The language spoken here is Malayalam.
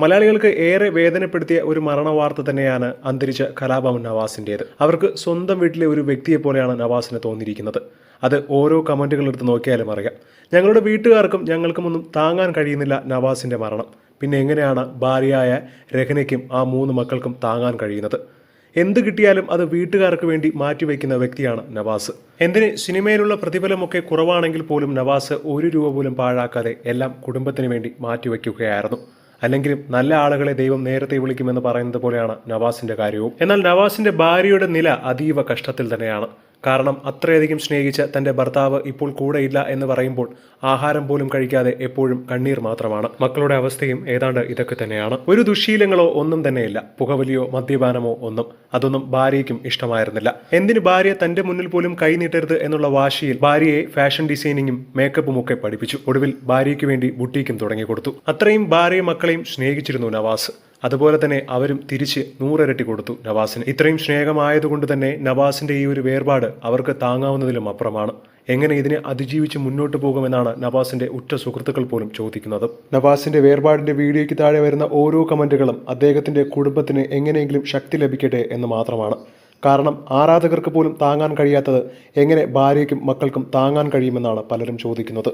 മലയാളികൾക്ക് ഏറെ വേദനപ്പെടുത്തിയ ഒരു മരണവാർത്ത തന്നെയാണ് അന്തരിച്ച കലാഭവൻ നവാസിന്റേത് അവർക്ക് സ്വന്തം വീട്ടിലെ ഒരു വ്യക്തിയെ പോലെയാണ് നവാസിന് തോന്നിയിരിക്കുന്നത്. അത് ഓരോ കമന്റുകൾ എടുത്ത് നോക്കിയാലും അറിയാം. ഞങ്ങളുടെ വീട്ടുകാർക്കും ഞങ്ങൾക്കും ഒന്നും താങ്ങാൻ കഴിയുന്നില്ല നവാസിന്റെ മരണം. പിന്നെ എങ്ങനെയാണ് ഭാര്യയായ രഹനയ്ക്കും ആ മൂന്ന് മക്കൾക്കും താങ്ങാൻ കഴിയുന്നത്? എന്ത് കിട്ടിയാലും അത് വീട്ടുകാർക്ക് വേണ്ടി മാറ്റിവെക്കുന്ന വ്യക്തിയാണ് നവാസ്. എന്തിന് സിനിമയിലുള്ള പ്രതിഫലമൊക്കെ കുറവാണെങ്കിൽ പോലും നവാസ് ഒരു രൂപ പോലും പാഴാക്കാതെ എല്ലാം കുടുംബത്തിന് വേണ്ടി മാറ്റിവെക്കുകയായിരുന്നു. അല്ലെങ്കിലും നല്ല ആളുകളെ ദൈവം നേരത്തെ വിളിക്കുമെന്ന് പറയുന്നത് പോലെയാണ് നവാസിന്റെ കാര്യവും. എന്നാൽ നവാസിന്റെ ഭാര്യയുടെ നില അതീവ കഷ്ടത്തിൽ തന്നെയാണ്. കാരണം അത്രയധികം സ്നേഹിച്ച തന്റെ ഭർത്താവ് ഇപ്പോൾ കൂടെയില്ല എന്ന് പറയുമ്പോൾ ആഹാരം പോലും കഴിക്കാതെ എപ്പോഴും കണ്ണീർ മാത്രമാണ്. മക്കളുടെ അവസ്ഥയും ഏതാണ്ട് ഇതൊക്കെ തന്നെയാണ്. ഒരു ദുശീലങ്ങളോ ഒന്നും തന്നെയില്ല. പുകവലിയോ മദ്യപാനമോ ഒന്നും. അതൊന്നും ഭാര്യയ്ക്കും ഇഷ്ടമായിരുന്നില്ല. എന്തിന് ഭാര്യ തന്റെ മുന്നിൽ പോലും കൈനീട്ടരുത് എന്നുള്ള വാശിയിൽ ഭാര്യയെ ഫാഷൻ ഡിസൈനിങ്ങും മേക്കപ്പും ഒക്കെ പഠിപ്പിച്ചു. ഒടുവിൽ ഭാര്യയ്ക്ക് വേണ്ടി ബുട്ടീക്കും തുടങ്ങിക്കൊടുത്തു. അത്രയും ഭാര്യയും മക്കളെയും സ്നേഹിച്ചിരുന്നു നവാസ്. അതുപോലെ തന്നെ അവരും തിരിച്ച് നൂറിരട്ടി കൊടുത്തു നവാസിന്. ഇത്രയും സ്നേഹമായതുകൊണ്ട് തന്നെ നവാസിന്റെ ഈ ഒരു വേർപാട് അവർക്ക് താങ്ങാവുന്നതിലും അപ്പുറമാണ്. എങ്ങനെ ഇതിനെ അതിജീവിച്ച് മുന്നോട്ട് പോകുമെന്നാണ് നവാസിന്റെ ഉറ്റ സുഹൃത്തുക്കൾ പോലും ചോദിക്കുന്നത്. നവാസിന്റെ വേർപാടിന്റെ വീഡിയോയ്ക്ക് താഴെ വരുന്ന ഓരോ കമന്റുകളും അദ്ദേഹത്തിന്റെ കുടുംബത്തിന് എങ്ങനെയെങ്കിലും ശക്തി ലഭിക്കട്ടെ എന്ന് മാത്രമാണ്. കാരണം ആരാധകർക്ക് പോലും താങ്ങാൻ കഴിയാത്തത് എങ്ങനെ ഭാര്യയ്ക്കും മക്കൾക്കും താങ്ങാൻ കഴിയുമെന്നാണ് പലരും ചോദിക്കുന്നത്.